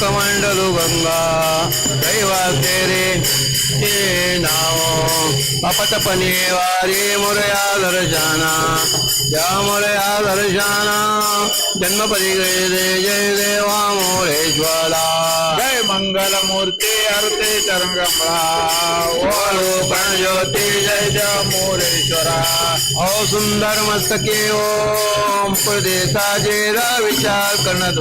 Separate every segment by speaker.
Speaker 1: कमंडलू गंगा दैवाचे रे ते नाव। अपतपणे वारी मुरया दर्शना या दर्शना जन्मपदी गैरे जय देवा मोरेश्वरा।
Speaker 2: जय मंगल मूर्ती अर्थे चरणकमळा
Speaker 1: ओळो ज्योती जय
Speaker 2: जय मोरेश्वरा।
Speaker 1: ओ सुंदर मस्तके ओम प्रदेशाचे विचार करण्यात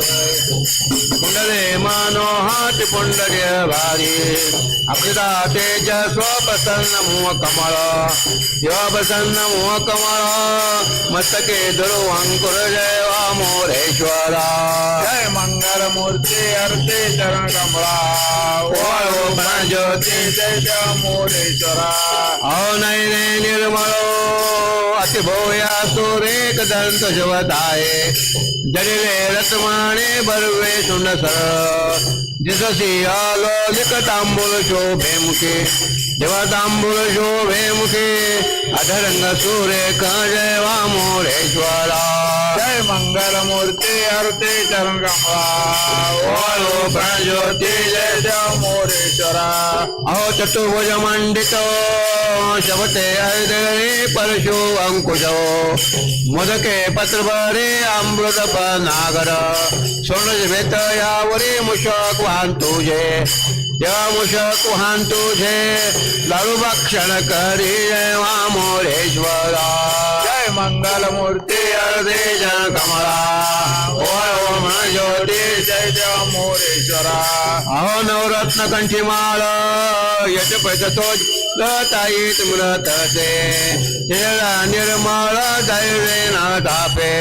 Speaker 1: कुंडले मानो हात पुंडर्य भारी। अक्षता तेज स्वप्रसन्न मुह कमळ। शिवप्रसन्न मुह कमळ। मस्तके धरू अंकुर जय वा मोरेश्वरा।
Speaker 2: जय मंगल मूर्ती अर्थे चरणकमळा
Speaker 1: ओळो ज्योती
Speaker 2: जय जय मोरेश्वरा।
Speaker 1: औ नैने निर्मळो अतिभोया सुरेख दंत शिवताये जडिले रत्माने बरवे सुंड सर दिससी आलो लिकतांबूल शोभे मुखे. देवा तांबूल शोभे मुखे. अधरंग सुरेख जय वा मोरेश्वरा.
Speaker 2: जय मंगल मूर्ती अर्थे चरणकमळा
Speaker 1: ओळो ज्योती
Speaker 2: जय जय
Speaker 1: अहो चतुर्भुज मंडित शबते परशु अंकुश मोदके पत्रभरे अमृत नागर सोनज भेट यावरी मुशक वाहन तुझे तेव्हा मुशक वाहन तुझे लाडू भक्षण करी जय वा मोरेश्वरा
Speaker 2: मंगल मूर्ती
Speaker 1: हृदय जन कमळा ओम ज्योती,
Speaker 2: जय जय मोरेश्वरा
Speaker 1: अहो नवरत्न कंठी माळ यश पैसतो लताईत मृत ते तेरा निर्मळ दैवे ना तापे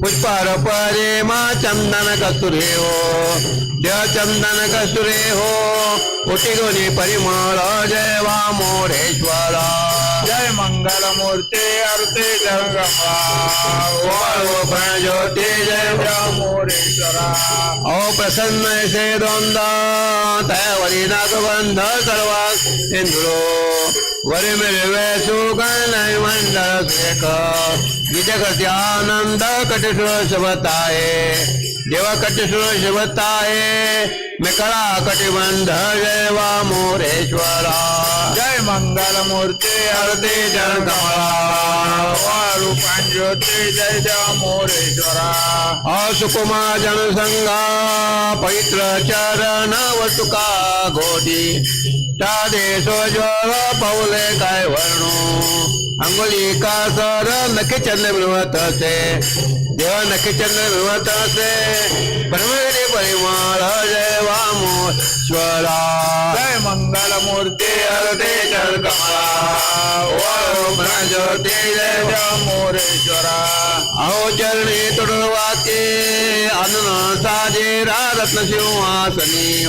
Speaker 1: पुष्पार परे मा चंदन कस्तुरे हो। देव चंदन कस्तुरे हो। उठी गुणी परिमळ, जय वा मोरेश्वरा।
Speaker 2: जय मंगल मूर्ती अर्थे चरणकमळा
Speaker 1: ज्योती जय
Speaker 2: जय मोरेश्वरा
Speaker 1: अहो प्रसन्न से द्वंद तयावरी नागबंध सर्वा। इंद्रो वरी मिळवे सुगण मंडळ सुरेख विजगती आनंद कटिसुर शबताये देवा कटिसुर शबताये मिकळा कटिबंध जय वा मोरेश्वरा
Speaker 2: जय मंगल मूर्ती
Speaker 1: हरते जन कमला
Speaker 2: रूपान जय जय मोरेश्वरा
Speaker 1: असुकुमा जनसंगा पवित्र चरण वटुका घोटी चादे सोज्वल पौले काय वर्णो। अंगुली का सर नखे चंद्र मिळवत असे। देवा नखे चंद्र मिळवत असे। ब्रह्मगिरी परिमळ जय वामोश्वरा
Speaker 2: जय मंगल मूर्ती
Speaker 1: हरते चरण कमला ओम ज्योती जय
Speaker 2: जय मोरेश्वरा
Speaker 1: अहो चरणी तुडवाके अनुना साजे रत्न सिंहासनी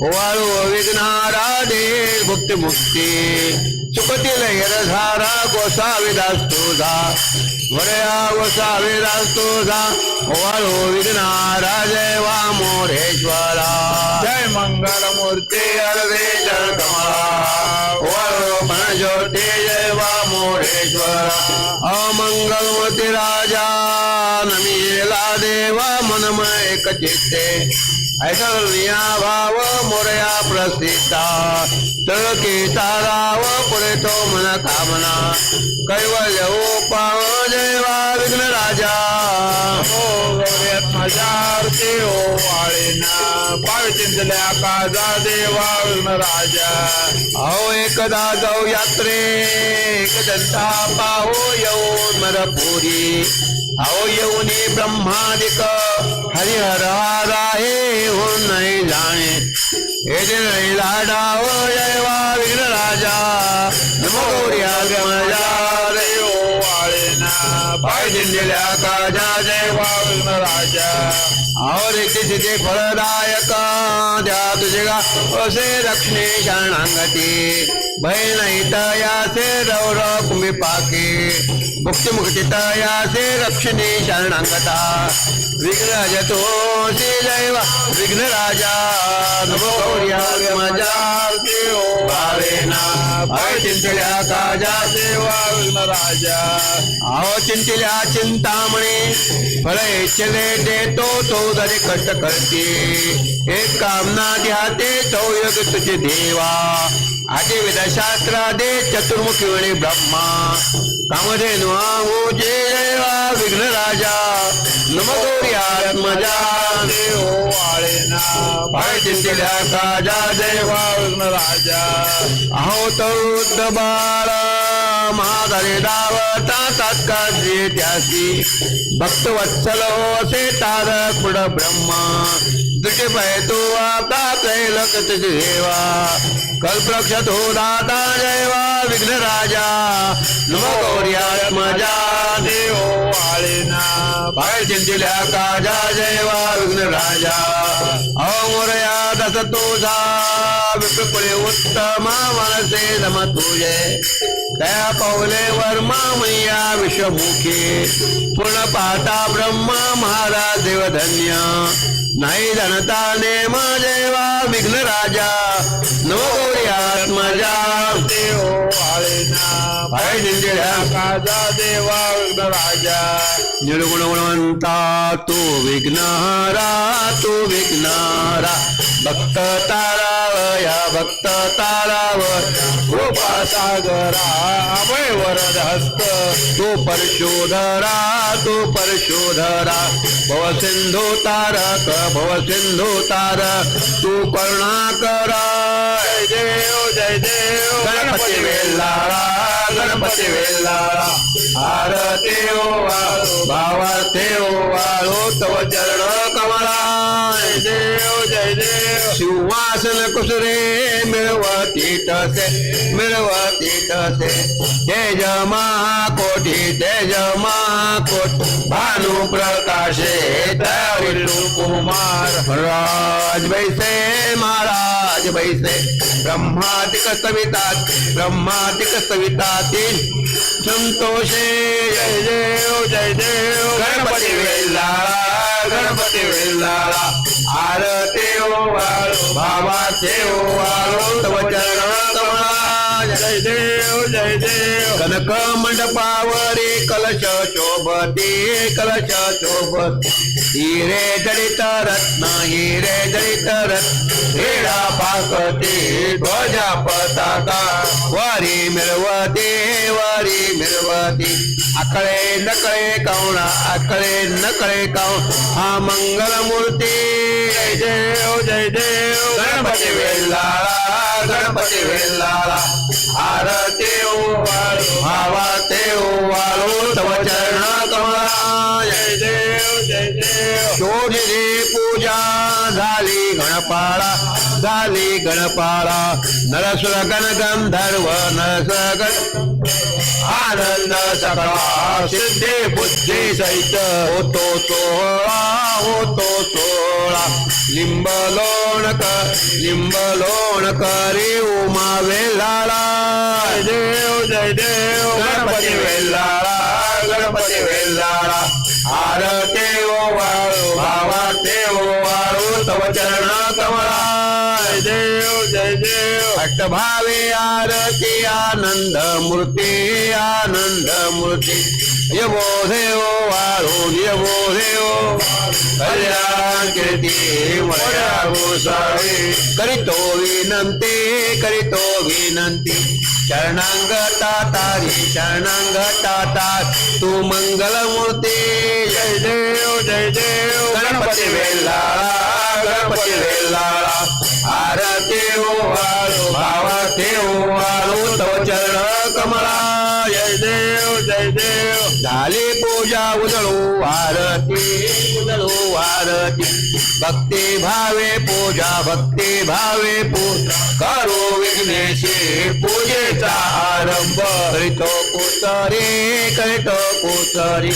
Speaker 1: वाळू विघ्नारा दे भुक्ती मुक्ती सुखतील धारा गोसाविदास तुझा वरया गोसाविदास तुझा वाळू विघ्नारा जय वा मोरेश्वरा
Speaker 2: जय मंगल मूर्ती
Speaker 1: ज्योती जय वा मोरेश्वरा. अमंगलमूर्ती राजा नमीला देवा मनमय चित्ते ऐश्वर्या भाव मोरया प्रसिद्धा. तळकी ताराव पुरे तो मन कामना. कैवल्य उपाव विघ्न राजा
Speaker 2: हजार मजारते हो वाळेना पाय चिंतल्या काजा देवा राजा.
Speaker 1: अहो एकदा जाऊ यात्रे. एक दंता पाहो येऊन मरपुरी. अहो येऊन ब्रह्मादिक. हरिहर आहे होऊन नाही जाणे. हे जे लाडाव जयवा विघ्न राजा नमो गौरी गमजा
Speaker 2: वाळेना पाय चिंतल्या काजा देवा विघ्न राजा.
Speaker 1: और सिद्धी फलदायक द्या तुझे गा असे दक्षिणे शरणांगती. भय नाही तयासे रौर कुंभी पाके. भुक्ती मुक्ती तयासे रक्षणे शरणांगता। विघ्नराज तो श्री जैवा विघ्नराजा नमो गौर्या मजा भावेना। भय चिंतल्या काजा
Speaker 3: सेवा विघ्नराजा। राजा
Speaker 1: अहो चिंतिल्या चिंतामणी। फळ इच्छले देतो तो जरी कष्ट करते। एक कामना ध्याते तो योग तुझे देवा। आधी वेदशास्त्र दे चतुर्मुखी ब्रह्मा। कामधेनु आहो जे देवा विघ्न राजा नम गौरी आत्मजा
Speaker 3: देव आळेना
Speaker 1: भय चिंतिल्या काजा देवा।
Speaker 3: विघ्न राजा
Speaker 1: अहो तरुद्ध बाळ महाधारे दावता तात्काळ त्यासी भक्त वत्सल हो असे तारक पुढ ब्रह्मा. तुझे भय तो आता त्रैलक तुझे देवा. कल्पलक्षात हो दादा जयवा विघ्न राजा. नम माझ्या
Speaker 3: देव आळेना.
Speaker 1: चिंतिल्या काजा जयवा विघ्न राजा. अहो दस तुझा विपुळे उत्तम मनसे नम तुझे दया पावले वर्मा मैया विश्वमुखी. पूर्ण पाहता ब्रह्मा महाराज देवधन्य. नाही धनता नेम देवा विघ्न राजा. नव गौरी आत्मजा.
Speaker 3: देव काजा देवा विघ्न राजा.
Speaker 1: निर्गुण गुणवंता तू विघ्नहरा तू विघ्नहरा. भक्त तारावया भक्त ताराव
Speaker 3: कृपा सागरा अभय वरद हस्त.
Speaker 1: तू परशोधरा तू परशोधरा भव सिंधू तारक भव सिंधू तारक. तू करुणाकरा
Speaker 3: जय देव जय देव.
Speaker 1: गणपती वेल्लाळा गणपती वेल्लाळा आरती ओ वाळू भावार्थे ओ वाळो तव चरण कमला
Speaker 3: जय देव जय देव
Speaker 1: सिंहासन कुसरे मिळवती तसे मिळवती तसे तेज महाकोटी तेज महाकोट भानु प्रकाशे विष्णू कुमार राज वैसे मा महाराज बैसे ब्रह्मादिक सवितात ब्रह्मादिक सवितातील संतोषे जय देव जय देव. गणपती वेल्लाळा गणपती वेल्लाळा आरते ओ वाळू भावा ओ वाळो तव चरण
Speaker 3: जय देव जय देव.
Speaker 1: कनक मंडपावरी कलश शोभते कलश शोभते. हिरे जडित रत्न हिरे जडित रत्न. हिरा ध्वजा पताका. वारी मिळवते वारी मिळवती. आकळे नकळे कावणा आकळे नकळे कावण हा मंगल मूर्ती जय देव जय देव. गणपती वेल्लाळा गणपती वेल्लाळा आरती देव वाळू भावा ते ओ वाळू तव चरण कमळा शोधिली पूजा झाली गणपाळा झाली गणपाळा. नरसुर गण गंधर्व नरसुर गण आनंद सगळा सिद्धी बुद्धी सहित होतो सोहळा होतो सोहळा. लिंब लोणक लिंब लोणक रे उमा वेल्लाळा
Speaker 3: जय देव जय देव.
Speaker 1: गणपती वेल्लाळा गणपती वेल्लाळा आरते ओ वाळू भावा देव वाळू तव चरण कमळा
Speaker 3: जय देव जय देव.
Speaker 1: अष्टभावे आरती आनंद मूर्ती आनंद मूर्ती. वाळू यवो देव कल्याण कीर्ती मया गोसावी करीतो विनंती करीतो विनंती शरणांग तातारी शरणांग तातार तू मंगलमूर्ती जय देव जय देव गणपती वेल्लाळा गणपती आरती तव चरण कमळा जय देव जय देव. झाली पूजा उजळू आरती उजळू आरती. भक्ती भावे पूजा भक्ती भावे पूजा. करो विघ्नेशी पूजेचा आरंभ. करतो पुतरे करतो कोसरी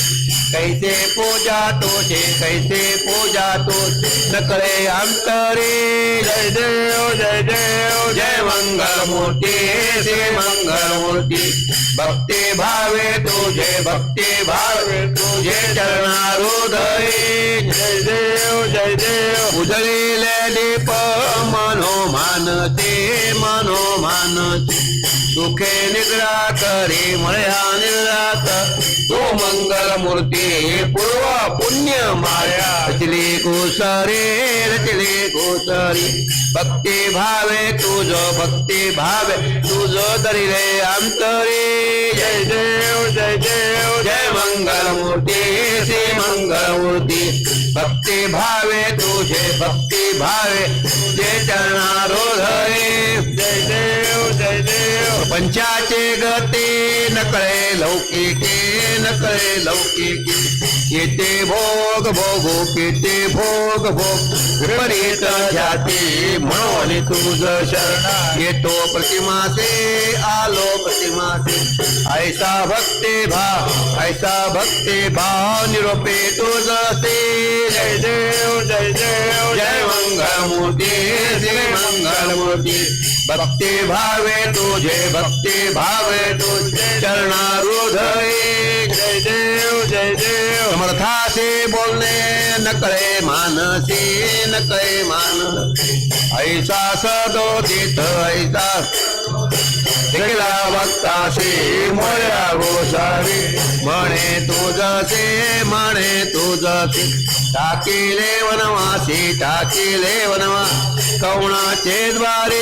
Speaker 1: कैसे पूजा तुझे कैसे पूजा तुझे. नकळे अंतरे. जय देव जय देव जय मंगल मूर्ती श्री मंगल मूर्ती भक्ती भावे तुझे, भक्ति भावे तुझे, चरणारुदय। जय देव जय देव। उजळीले दीप मनो मानते मनो मानते सुखे निद्रा करी मया निद्रा कर तू मंगल मूर्ती पूर्व पुण्य माया। रचली कुसरे, रचली कुसरी। भक्ती भावे तुझ भक्ती भावे तुझ रे अंतरी. जय देव जय देव जय मंगलमूर्ती श्री मंगलमूर्ती. भक्ती भावे तुझे भक्ती भावे. जे चरणारो धरे जय देव पंचाचे गते नकळे लौकिके नकळे लौकिके. येते भोग भोगो केते भोग भोग. विपरीत जाती म्हणून तुझ शरणा येतो प्रतिमासे आलो प्रतिमासे. ऐसा भक्ते भाव ऐसा भक्ते भाव निरोपे तुझसे जय देव जय देव जय मंगल जय श्री भक्ते भावे तुझे भक्ती भावे तुझे चरणारुधये। जय देव जय देव। समर्थासे बोलणे नकळे मानसी नकळे मान। ऐसा सदोदित ऐसा देखला भक्ताशी मोया गोसावी म्हणे तुझसे म्हणे तुझसे टाकिले वनवासी टाकिले वनवा कवणाचे द्वारे?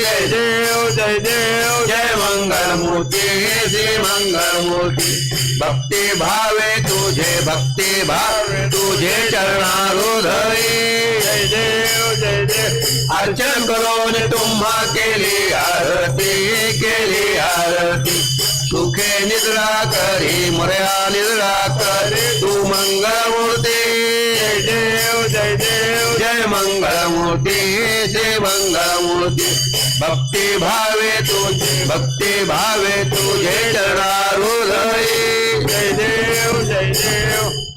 Speaker 1: जय देव जय देव जय मंगलमूर्ती श्री मंगलमूर्ती. भक्ती भावे तुझे भक्ती भावे तुझे चरणारुधये जय देव. जय देव अर्चन करून तुम्हा केली आरती केली आरती. सुखे निद्रा करी मर्या निद्रा करी. तू मंगल मूर्ती जय देव जय देव. जय मंगल मूर्ती श्री मंगल मूर्ती भक्ती भावे तुझे भक्ती भावे तुझे चरणारुधये जय देव जय देव.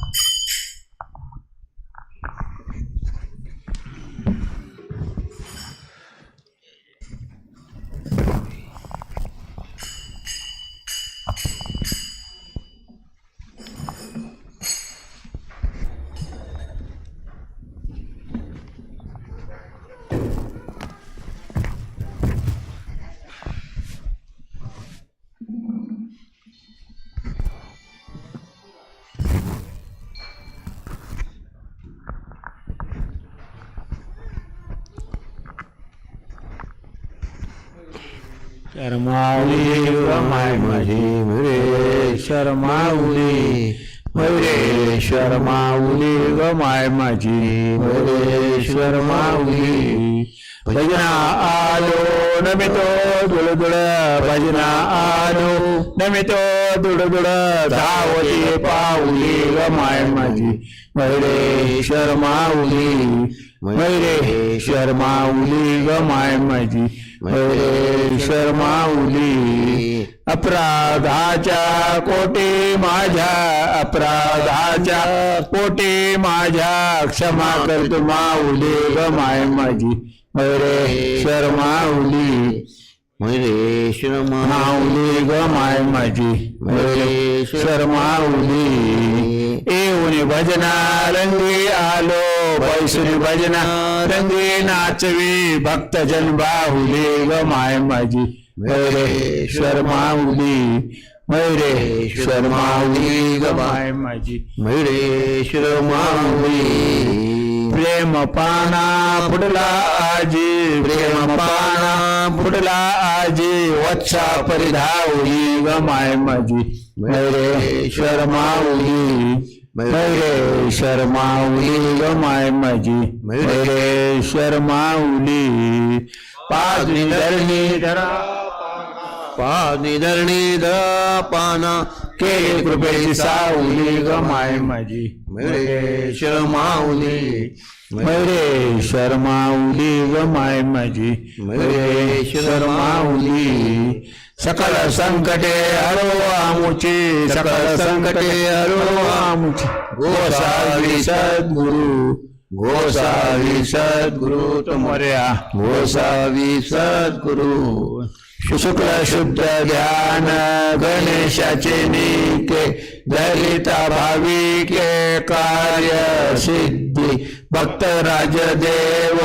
Speaker 3: शर्मावली रमाय माझी रे शर्मावली रे शर्मावली गमाय माझी मयुरेश्वर माऊली भजना आलो नमितो दुडदुड भजना आलो नमितो दुडदुड धावली पाऊली गमाय माझी. रे मयुरेश्वर माऊली ग माय माझी. मैरे माऊली अपराधाच्या कोटे माझ्या अपराधाच्या कोटे माझ्या क्षमा करतो माऊली माय माझी. मैरे माऊली
Speaker 1: मैरे माऊली
Speaker 3: माऊली माय माझी. मैरे माऊली येऊन भजना रंगी आलो. पैसुनी भजना रंगी नाचवी बाहुले ग माय माझी मैरे शर्मावली माऊली ग माय माझी
Speaker 1: मैरे
Speaker 3: श्रमावली प्रेम पाना फुटला आजी प्रेम पाना फुटला आजी वत्सा परिधावली गमाय माझी माऊली. शर्मावली मैरे शर्मावली गमाय माझी. मैरे शर्मावली पाच धरणी धरा
Speaker 1: पाणी धरणी द पाना
Speaker 3: केली कृपेची सावली गमाय माझी.
Speaker 1: मैरे शर्मावली
Speaker 3: मैरे शर्मावली गमाय माझी. मैरे शर्मावली सकल संकटे हरो आमुची सकल संकटे हरो आमुची गोसावी सद्गुरु गोसावी सद्गुरु तुमऱ्या गोसावी सद्गुरु। शुक्ल शुद्ध ध्यान गणेशाचे निके दलिता भाविके कार्य सिद्धी। भक्त राजदेव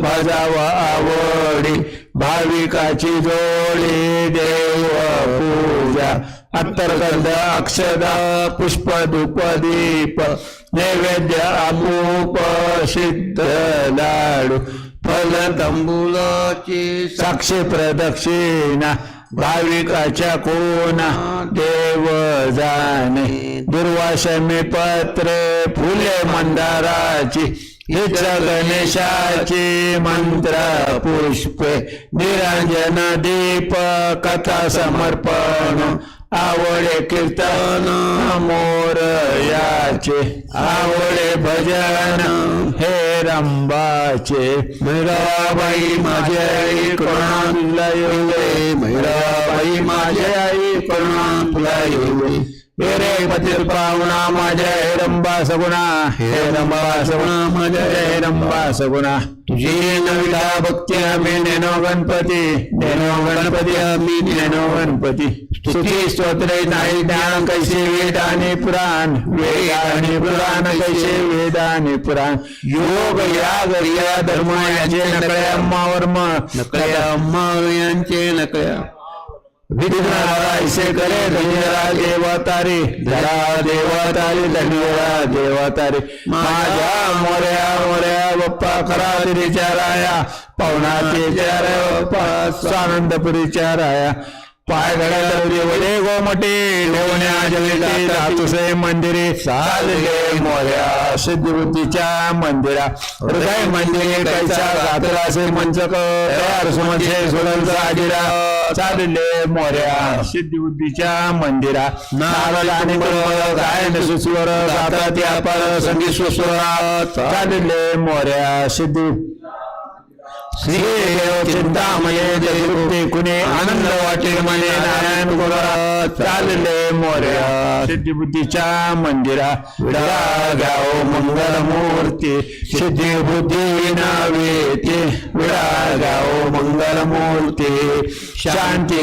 Speaker 3: भजाव आवडी भाविकाची जोडी देव पूजा. अंतर्गत अक्षदा पुष्प धूप दीप नैवेद्य अमूप सिद्ध लाडू फल तंबुलाची साक्षी प्रदक्षिणा. भाविकाच्या कोणा देव जाणे? दुर्वासमी पत्रे फुले मंदाराची गणेशाची मंत्र पुष्पे निरंजन दीप कथा समर्पण आवडे कीर्तन मोर याचे आवडे भजन हे रंबाचे मैराबाई माझे आई करुणा तुला येऊ मैराबाई माझे आई करुणा तुला येऊ हे माझ्या हे सगुणा. हे रंबा सगुणा माझ्या हे रंबा सगुणा. तुझी नविला भक्ती आम्ही नेनो गणपती. नेनो गणपती आम्ही नेनो गणपती. स्तुती स्तोत्रे नाही ज्ञान कैसे वेद आणि पुराण. वेद आणि पुराण कैसे वेद आणि पुराण. योग याग या धर्म याचे नकळ्या अम्मावर्म नकळ्या अम्मा यांचे नकळ्या. विघ्नरायसे करे धन्यरा देवतारे धरा देवतारे धन्यरा देवतारे माझ्या मोऱ्या मोऱ्या बाप्पा खरा तिरीच्या राया। पाहुणा तिच्या बाप्पा स्वानंदपुरीच्या राया। पाय घड्या गो गोमटे ठेवण्या जगते धातुसे मंदिरे. साधले मोऱ्या सिद्धवृत्तीच्या मंदिरा. हृदय मंदिरे कैसा घातला असे मंचक. तयार सुमचे सोडलचा आजिरा. चालले मोऱ्या सिद्धवृत्तीच्या मंदिरा. नारळ आणि गायन सुस्वर गातात या संगीत सुस्वरा. चालले मोऱ्या सिद्धी श्री चिंतामये कुणे आनंद वाटे मने नारायण गोरा चालले मोर्या। सिद्धिबुद्धीच्या मंदिरा। विडा गाओ मंगल मूर्ती सिद्धिबुद्धी बुद्धी नावेते। विडा मंगळ मंगल मूर्ती शांती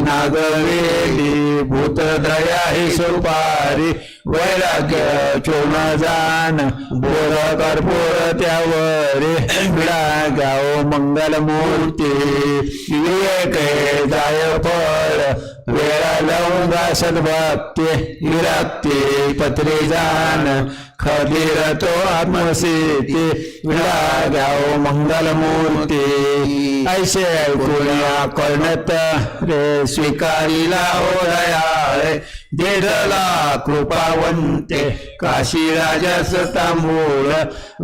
Speaker 3: नागवेली भूत दया सुपारी। वैराग्य चोन जाण बोर कर्पूर त्यावरे विडा गाओ मंगल मूर्ती विवेक जाय फळ वेळा लावून घासत भक्ती पत्रे जाण खबीर तो आत्मसिती विडा गाओ मंगल ऐसे ऐकूया कर्णत रे स्वीकारिला ओढयाळे देदला कृपावंते काशी राजास तांबूळ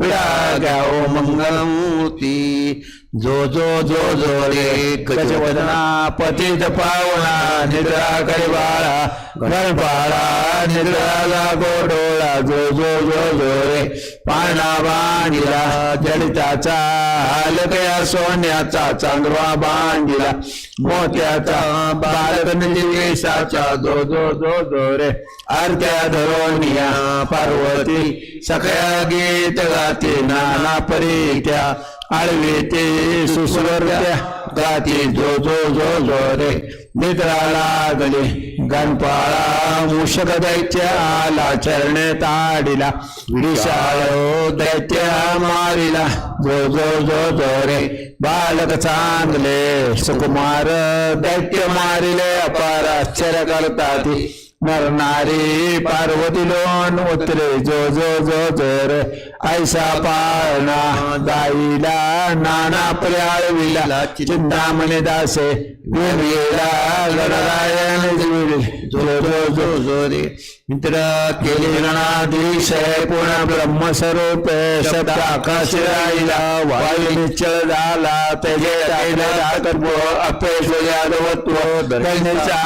Speaker 3: विडा मंगलमूर्ती. जो जो जो जो रे गजवदना पतित पावना निद्रा करी बाळा गणपाळा निद्राला गोडोळा जो जो जो जो रे पाना बांधिला जडिताचा हलकया सोन्याचा चांदवा बांधिला मोत्याचा बालक निवेशाचा जो जो जो जो रे अर्ध्या धरोनिया पार्वती सगळ्या गीत गाते नाना परीत्या आळवे ते सुस्वर्त्या गाते जो जो जो जो रे निद्रा लागले गणपाळा मूषक दैत्य आला चरण ताडिला विशाळ दैत्य मारिला. जो जो जो जो रे बालक चांगले सुकुमार दैत्य मारिले अपार आश्चर्य करता ती. नरनारी पार्वती लोन उतरे जो जो जो जो रे ऐसा पाळणा जाईला नाना पर्याळविला चिंतामणी दासे विरविला गणरायण जो मित्र केले गणाधीश शब्द आकाश राहिला वायू निश्चल झाला तेजे राहिला अपेश यादवत्व धरणीचा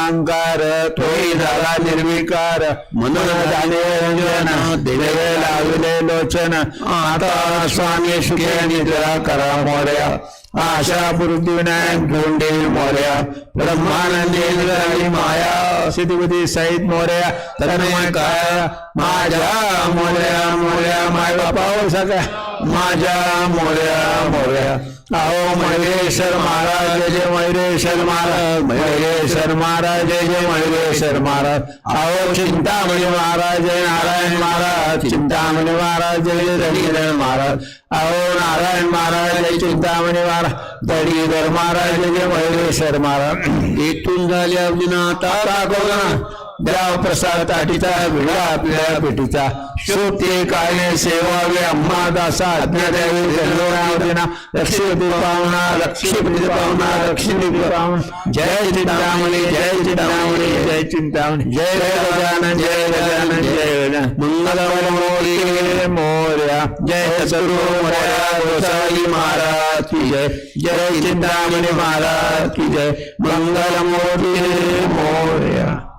Speaker 3: झाला निर्विकार म्हणून झाले रंजन देवे लावले लोचन आता स्वामी सुखे निद्रा करा मोर्या आशा विनायक मौर्या मोर्या ब्रह्मानंदे माया सिद्धपती सहित मोर्या तन्मय काय माझ्या मोर्या मोर्या माय बापा सगळ्या माझ्या मोर्या मोर्या. अहो मयुरेश्वर महाराज जय जय मयुरेश्वर महाराज मयुरेश्वर महाराज जय जय मयुरेश्वर महाराज. अहो चिंतामणी महाराज जय नारायण महाराज चिंतामणी महाराज जय जय दडीधर महाराज. अहो नारायण महाराज जय चिंतामणी महाराज दडीधर महाराज जय जय मयुरेश्वर महाराज.
Speaker 1: इथून झाले अभिनाथ
Speaker 3: तारा कोणा द्याव प्रसाद ताटीचा विडा आपल्या पेटीचा. शोधते काय सेवावे अम्मा दासा अज्ञादेवी जन्मनावदिना लक्ष्मीपती पाहुणा लक्ष्मीपती पाहुणा लक्ष्मीपती पाहुणा जय चिंतामणी जय चिंतामणी जय चिंतामणी. जय गजानन जय गजानन जय गजानन. मंगलवर मोरी मोर्या. जय सर्व मोर्या गोसाई महाराज की जय. जय चिंतामणी महाराज की जय. मंगल मोरी मोर्या.